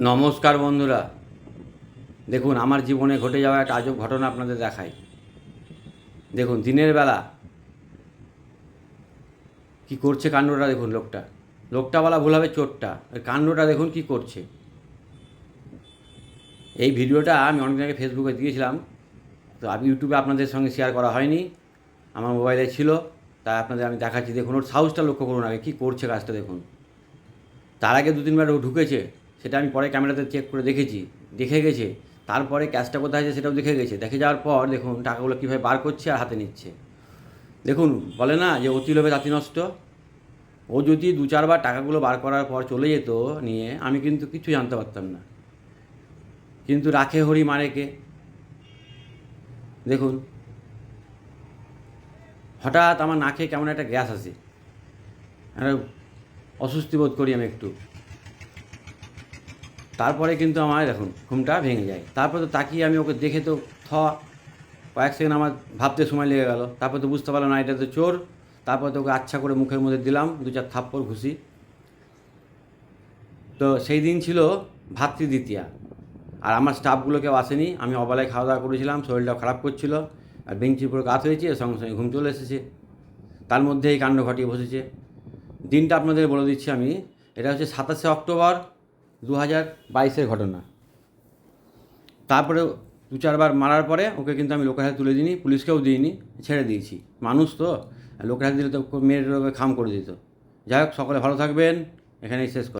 নমস্কার বন্ধুরা। দেখুন, আমার জীবনে ঘটে যাওয়া একটা আজব ঘটনা আপনাদের দেখাই। দেখুন, দিনের বেলা কি করছে কাণ্ডটা দেখুন লোকটা। লোকটা বলা ভুল হবে চোরটা। কাণ্ডটা দেখুন কি করছে। এই ভিডিওটা আমি অনেকদিন আগে ফেসবুকে দিয়েছিলাম। তো আমি ইউটিউবে আপনাদের সঙ্গে শেয়ার করা হয়নি। আমার মোবাইলে ছিল। তাই আপনাদের আমি দেখাচ্ছি। দেখুন, ওর সাহসটা লক্ষ্য করুন আগে। কী করছে কাজটা দেখুন। তার আগে দু তিনবার ও ঢুকেছে। সেটা আমি পরে ক্যামেরাতে চেক করে দেখেছি, দেখে গেছে। তারপরে ক্যাশটা কোথায় আছে সেটাও দেখে গেছে। দেখে যাওয়ার পর দেখুন টাকাগুলো কীভাবে বার করছে আর হাতে নিচ্ছে। দেখুন, বলে না যে অতি লোভে তাঁতি নষ্ট? ও যদি দু চারবার টাকাগুলো বার করার পর চলে যেত নিয়ে, আমি কিন্তু কিছু জানতে পারতাম না। কিন্তু রাখে হরি মারে কে? দেখুন। হঠাৎ আমার নাকে কেমন একটা গ্যাস আসে। অস্বস্তি বোধ করি আমি একটু। তারপরে কিন্তু আমার দেখুন, ঘুমটা ভেঙে যায়। তারপরে তো তাকিয়ে আমি ওকে দেখে তো থ, কয়েক সেকেন্ড আমার ভাবতে সময় লেগে গেল। তারপর তো বুঝতে পারলাম না, এটা তো চোর। তারপর তো ওকে আচ্ছা করে মুখের মধ্যে দিলাম, দু চার থাপ্পড় ঘুষি। তো সেই দিন ছিল ভাতৃ দ্বিতীয়া আর আমার স্টাফগুলো কেউ আসেনি, আমি অবেলায় খাওয়া দাওয়া করেছিলাম শরীরটা খারাপ করছিল, আর বেঞ্চির উপরে কাত হয়েছে সঙ্গে সঙ্গে ঘুম চলে এসেছে। তার মধ্যে এই কাণ্ড ঘটিয়ে বসেছে। দিনটা আপনাদের বলে দিচ্ছি আমি, এটা হচ্ছে সাতাশে অক্টোবর দু হাজার বাইশের ঘটনা। তারপরে দু চারবার মারার পরে ওকে কিন্তু আমি লোকের হাতে তুলে দিইনি, পুলিশকেও দিইনি, ছেড়ে দিয়েছি। মানুষ তো লোকের হাতে দিলে তো মেয়ের খাম করে দিত। যাই হোক, সকলে ভালো থাকবেন, এখানেই শেষ